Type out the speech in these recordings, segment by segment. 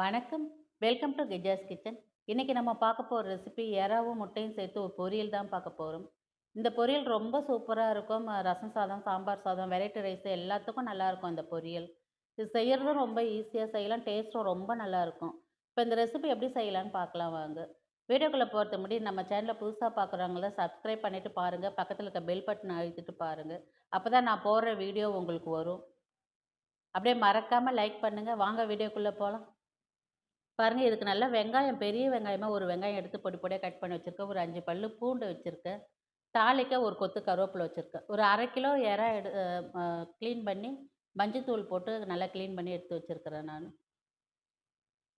வணக்கம். Welcome to Kija's Kitchen. இன்றைக்கி நம்ம பார்க்க போகிற ரெசிபி எறாவும், முட்டையும் சேர்த்து ஒரு பொரியல் தான் பார்க்க போகிறோம் இந்த பொரியல் ரொம்ப சூப்பராக இருக்கும். ரசம் சாதம், சாம்பார் சாதம், வெரைட்டி ரைஸ் எல்லாத்துக்கும் நல்லாயிருக்கும் இந்த பொரியல். இது செய்யறதும் ரொம்ப ஈஸியாக செய்யலாம். டேஸ்ட்டும் ரொம்ப நல்லாயிருக்கும். இப்போ இந்த ரெசிபி எப்படி செய்யலான்னு பார்க்கலாம் வாங்க. வீடியோக்குள்ளே போகிறது முடி நம்ம சேனல புதுசாக பார்க்குறவங்கள சப்ஸ்கிரைப் பண்ணிவிட்டு பாருங்கள் பக்கத்தில் இருக்க பெல் பட்டன அழுத்திட்டு அப்போ தான் நான் போடுற வீடியோ உங்களுக்கு வரும். அப்படியே மறக்காமல் லைக் பண்ணுங்கள் வாங்க வீடியோக்குள்ளே போகலாம் பாருங்கள் இதுக்கு நல்லா வெங்காயம் பெரிய வெங்காயமாக ஒரு வெங்காயம் எடுத்து பொடி பொடியாக கட் பண்ணி வச்சுருக்கேன் ஒரு அஞ்சு பல்லு பூண்டு வச்சுருக்கேன் தாளிக்க ஒரு கொத்து கருவேப்பிலை வச்சுருக்கேன் ஒரு அரை கிலோ எறா எடு க்ளீன் பண்ணி மஞ்சத்தூள் போட்டு நல்லா க்ளீன் பண்ணி எடுத்து வச்சுருக்கிறேன் நான்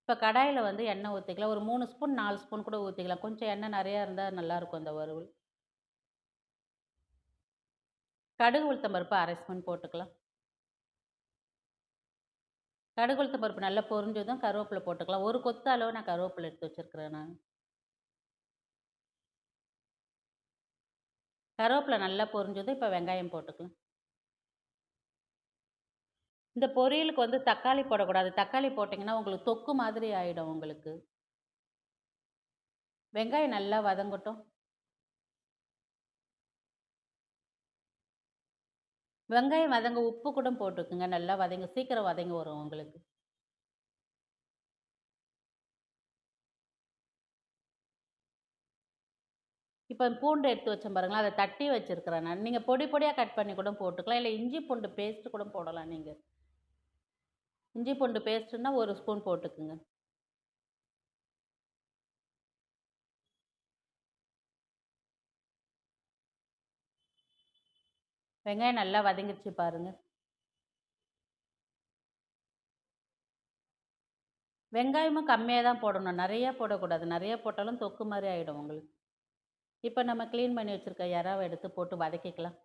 இப்போ கடாயில் வந்து எண்ணெய் ஊற்றிக்கலாம் ஒரு மூணு ஸ்பூன், நாலு ஸ்பூன் கூட ஊற்றிக்கலாம் கொஞ்சம் எண்ணெய் நிறையா இருந்தால் நல்லாயிருக்கும் அந்த வறுவல். கடுகு, உளுத்தம் பருப்பு 1/2 ஸ்பூன் போட்டுக்கலாம். கடுகு, பருப்பு நல்லா பொரிஞ்சதும் கருவேப்பில போட்டுக்கலாம். ஒரு கொத்து அளவு நான் கருவேப்பிலை எடுத்து வச்சிருக்கிறேன் நான் கருவேப்பிலை நல்லா பொரிஞ்சதும் இப்போ வெங்காயம் போட்டுக்கலாம். இந்த பொரியலுக்கு வந்து தக்காளி போடக்கூடாது. தக்காளி போட்டிங்கன்னா உங்களுக்கு தொக்கு மாதிரி ஆகிடும் உங்களுக்கு. வெங்காயம் நல்லா வதங்கட்டும். வெங்காயம் வதங்க உப்பு கூட போட்டுக்குங்க. நல்லா வதங்க சீக்கிரம் வதங்க வரும் உங்களுக்கு. இப்போ பூண்டு எடுத்து வச்சேன் பாருங்களேன், அதை தட்டி வச்சுருக்கிறேன் நான். நீங்கள் பொடி பொடியாக கட் பண்ணி கூட போட்டுக்கலாம். இல்லை இஞ்சி பூண்டு பேஸ்ட்டு கூட போடலாம் நீங்கள் இஞ்சி பூண்டு பேஸ்ட்டுன்னா ஒரு ஸ்பூன் போட்டுக்குங்க. வெங்காயம் நல்லா வதங்கிடுச்சு பாருங்க. வெங்காயமும் கம்மியாக தான் போடணும். நிறையா போடக்கூடாது. நிறையா போட்டாலும் தொக்கு மாதிரி ஆகிடும் உங்களுக்கு. இப்போ நம்ம க்ளீன் பண்ணி வச்சுருக்க எறாவ எடுத்து போட்டு வதக்கிக்கலாம்.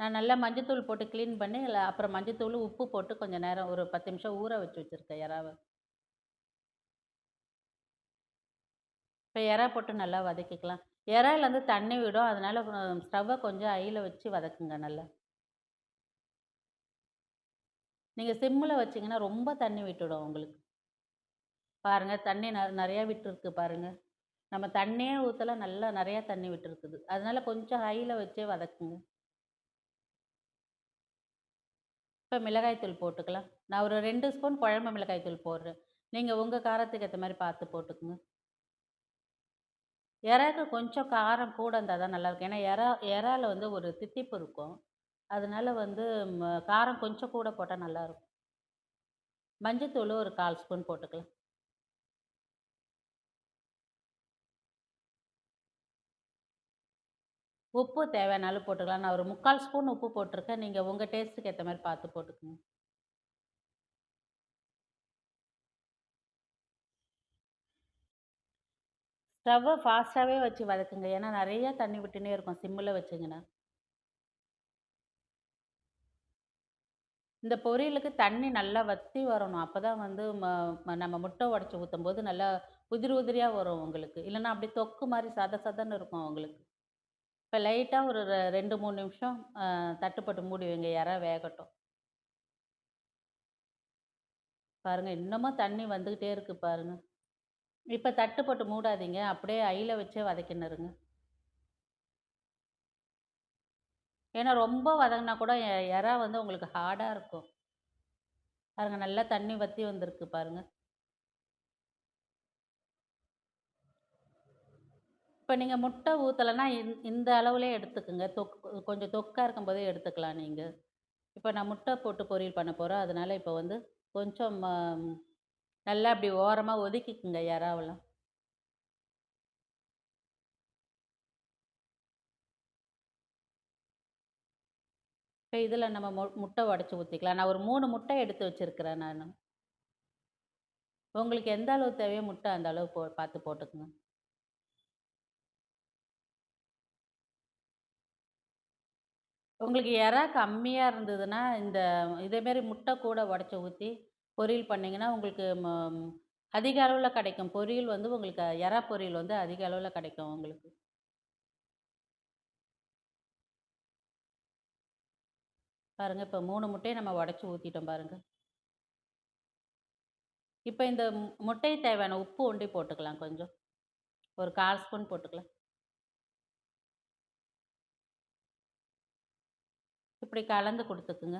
நான் நல்லா மஞ்சத்தூள் போட்டு க்ளீன் பண்ணி, இல்லை அப்புறம் மஞ்சத்தூள், உப்பு போட்டு கொஞ்சம் நேரம் ஒரு 10 நிமிஷம் ஊற வச்சு வச்சிருக்கேன் எறாவ. இப்போ இறா போட்டு நல்லா வதக்கிக்கலாம். இறாலேருந்து வந்து தண்ணி விடும். அதனால் ஸ்டவ்வை கொஞ்சம் ஹைல வச்சு வதக்குங்க நல்லா. நீங்கள் சிம்மில் வச்சீங்கன்னா ரொம்ப தண்ணி விட்டுடும் உங்களுக்கு. பாருங்கள் தண்ணி ந நிறையா விட்டுருக்கு பாருங்க. நம்ம தண்ணியே ஊற்றலாம் நல்லா நிறையா தண்ணி விட்டுருக்குது. அதனால் கொஞ்சம் ஹையில் வச்சே வதக்குங்க. இப்போ மிளகாய் தூள் போட்டுக்கலாம். நான் ஒரு ரெண்டு ஸ்பூன் குழம்பு மிளகாய் தூள் போடுறேன். நீங்கள் உங்கள் காரத்துக்கு ஏற்ற மாதிரி பார்த்து போட்டுக்குங்க. இறகு கொஞ்சம் காரம் கூட இருந்தால் தான் நல்லாயிருக்கும். ஏன்னா இறா இறால வந்து ஒரு தித்திப்பு இருக்கும். அதனால வந்து காரம் கொஞ்சம் கூட போட்டால் நல்லாயிருக்கும். மஞ்சத்தூள் ஒரு 1/4 ஸ்பூன் போட்டுக்கலாம். உப்பு தேவையான அளவு போட்டுக்கலாம். நான் ஒரு 3/4 ஸ்பூன் உப்பு போட்டிருக்கேன் நீங்கள் உங்கள் டேஸ்ட்டுக்கு ஏற்ற மாதிரி பார்த்து போட்டுக்கங்க. ஸ்டவ்வை ஃபாஸ்ட்டாகவே வச்சு வதக்குங்க. ஏன்னா நிறைய தண்ணி விட்டுன்னே இருக்கும் சிம்மில் வச்சுங்கன்னா இந்த பொரியலுக்கு தண்ணி நல்லா வத்தி வரணும். அப்போ தான் வந்து ம ம நம்ம முட்டை உடைச்சி ஊற்றும் போது நல்லா உதிரி உதிரியாக வரும் உங்களுக்கு. இல்லைனா அப்படியே தொக்கு மாதிரி சத சதன்னு இருக்கும் உங்களுக்கு. இப்போ லைட்டாக ஒரு ரெண்டு மூணு நிமிஷம் தட்டுப்பட்டு மூடிவிங்க இற வேகட்டும். பாருங்கள் இன்னமும் தண்ணி வந்துக்கிட்டே இருக்குது பாருங்கள் இப்போ தட்டு போட்டு மூடாதீங்க. அப்படியே ஐயில் வச்சே வதக்கினருங்க ஏன்னா ரொம்ப வதங்கினா கூட எ எறா வந்து உங்களுக்கு ஹார்டாக இருக்கும். பாருங்க நல்லா தண்ணி வத்தி வந்திருக்கு பாருங்க. இப்போ நீங்கள் முட்டை ஊற்றலைன்னா இந்த அளவுலே எடுத்துக்கோங்க தொக் கொஞ்சம் தொக்காக இருக்கும்போதே எடுத்துக்கலாம் நீங்கள் இப்போ நான் முட்டை போட்டு பொரியல் பண்ண போகிறேன் அதனால் இப்போ வந்து கொஞ்சம் நல்லா அப்படி ஓரமாக ஒதுக்கிக்குங்க யாராவெல்லாம் இப்போ இதில் நம்ம மு முட்டை உடச்சி ஊற்றிக்கலாம் நான் ஒரு மூணு முட்டை எடுத்து வச்சிருக்கிறேன் நான். உங்களுக்கு எந்த அளவு தேவையோ முட்டை அந்த அளவு போ பார்த்து போட்டுக்கங்க. உங்களுக்கு இறா கம்மியாக இருந்ததுன்னா, இந்த இதேமாரி முட்டை கூட உடச்சி ஊற்றி பொரியல் பண்ணிங்கன்னா உங்களுக்கு ம அதிக அளவில் கிடைக்கும். பொரியல் வந்து உங்களுக்கு எறா பொரியல் வந்து அதிக அளவில் கிடைக்கும் உங்களுக்கு. பாருங்க, இப்போ மூணு முட்டையை நம்ம உடச்சி ஊற்றிட்டோம் பாருங்க. இப்போ இந்த முட்டை தேவையான உப்பு ஒண்டி போட்டுக்கலாம் கொஞ்சம். ஒரு 1/4 ஸ்பூன் போட்டுக்கலாம். இப்படி கலந்து கொடுத்துக்குங்க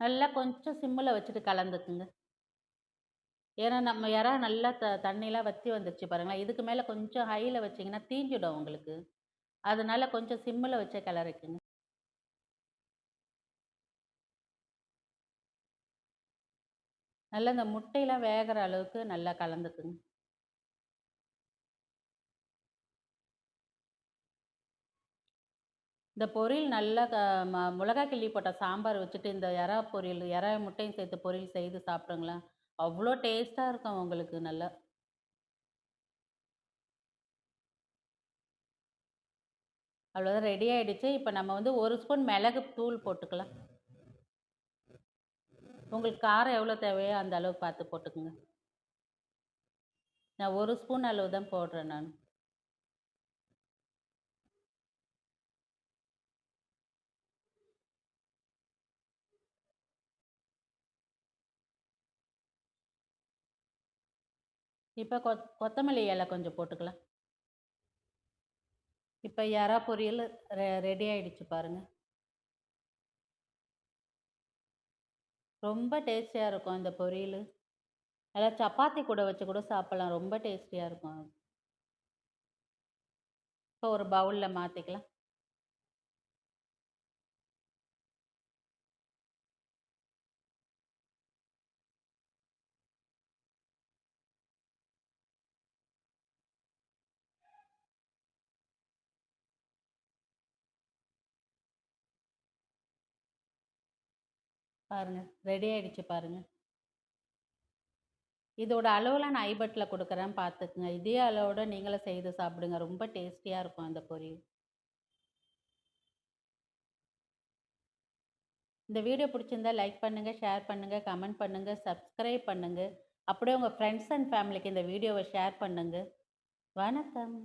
நல்லா கொஞ்சம் சிம்மில் வச்சுட்டு கலந்துக்குங்க. ஏன்னா, நம்ம இறா நல்லா த தண்ணிலாம் வத்தி வந்துருச்சு பாருங்களேன். இதுக்கு மேலே கொஞ்சம் ஹையில் வச்சிங்கன்னா தீஞ்சிடும் உங்களுக்கு. அதனால் கொஞ்சம் சிம்மில் வச்சே கிளறிக்குங்க. நல்லா இந்த முட்டையெலாம் வேகிற அளவுக்கு நல்லா கலந்துக்குங்க. இந்த பொரியல் நல்லா க ம மிளகா கிள்ளி போட்ட சாம்பார் வச்சுட்டு, இந்த இறா பொரியல், இறா முட்டையும் சேர்த்து பொரியல் செய்து சாப்பிடுங்களேன். அவ்வளோ டேஸ்ட்டாக இருக்கும் உங்களுக்கு நல்லா. அவ்வளோதான் ரெடி ஆகிடுச்சு இப்போ நம்ம வந்து ஒரு ஸ்பூன் மிளகு தூள் போட்டுக்கலாம். உங்களுக்கு காரம் எவ்வளோ தேவையோ அந்த அளவு பார்த்து போட்டுக்கோங்க நான் ஒரு ஸ்பூன் அளவு தான் போடுறேன் நான். இப்போ கொத் கொத்தமல்லி இலை கொஞ்சம் போட்டுக்கலாம். இப்போ எறா பொரியல் ரெ ரெடி ஆகிடுச்சு பாருங்கள் ரொம்ப டேஸ்டியாக இருக்கும் இந்த பொரியல் நல்லா சப்பாத்தி கூட வச்சு கூட சாப்பிட்லாம் ரொம்ப டேஸ்டியாக இருக்கும். இப்போ ஒரு பவுலில் மாற்றிக்கலாம் பாருங்கள் ரெடி ஆகிடுச்சு பாருங்கள் இதோட அளவில் நான் ஐபட்டில் கொடுக்குறேன் பார்த்துக்குங்க. இதே அளவோட நீங்களும் செய்து சாப்பிடுங்க. ரொம்ப டேஸ்டியாக இருக்கும் அந்த பொரியல். இந்த வீடியோ பிடிச்சிருந்தா லைக் பண்ணுங்கள் ஷேர் பண்ணுங்கள் கமெண்ட் பண்ணுங்கள் சப்ஸ்கிரைப் பண்ணுங்க. அப்படியே உங்கள் ஃப்ரெண்ட்ஸ் அண்ட் ஃபேமிலிக்கு இந்த வீடியோவை ஷேர் பண்ணுங்கள் வணக்கம்.